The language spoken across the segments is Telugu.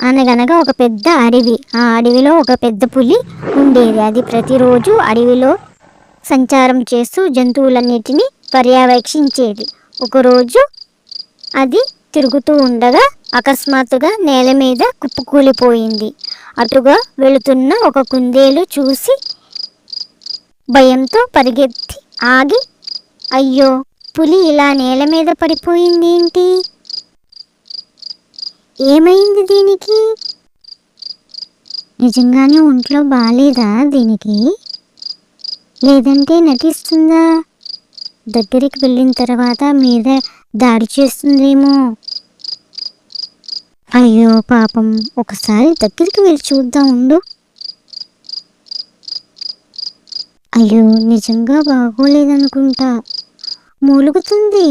అనగనగా ఒక పెద్ద అడవి. ఆ అడవిలో ఒక పెద్ద పులి ఉండేది. అది ప్రతిరోజు అడవిలో సంచారం చేస్తూ జంతువులన్నిటినీ పర్యవేక్షించేది. ఒకరోజు అది తిరుగుతూ ఉండగా అకస్మాత్తుగా నేల మీద కుప్పకూలిపోయింది. అటుగా వెళుతున్న ఒక కుందేలు చూసి భయంతో పరిగెత్తి ఆగి అయ్యో! పులి ఇలా నేల మీద పడిపోయింది ఏంటి ఏమైంది దీనికి? నిజంగానే ఒంట్లో బాగాలేదా దీనికి? లేదంటే నటిస్తుందా? దగ్గరికి వెళ్ళిన తర్వాత మీద దాడి చేస్తుందేమో? అయ్యో పాపం ఒకసారి దగ్గరికి వెళ్ళి చూద్దాం ఉండు. అయ్యో నిజంగా బాగోలేదనుకుంటా. మూలుగుతుంది.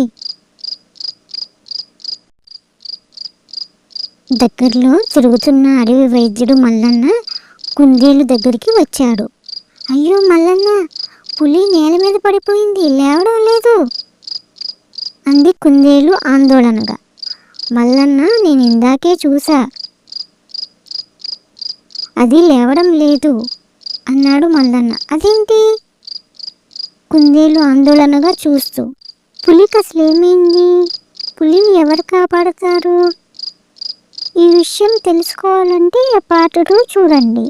దగ్గరలో తిరుగుతున్న అడవి వైద్యుడు మల్లన్న కుందేలు దగ్గరికి వచ్చాడు. అయ్యో మల్లన్న పులి నేల మీద పడిపోయింది లేవడం లేదు అంది కుందేలు ఆందోళనగా. మల్లన్న నేను ఇందాకే చూసా. అది లేవడం లేదు అన్నాడు మల్లన్న. అదేంటి? కుందేలు ఆందోళనగా చూస్తూ. పులికి అసలు ఏమైంది పులిని ఎవరు కాపాడతారు? విషయం తెలుసుకోవాలంటే ఆ పాటలు చూడండి.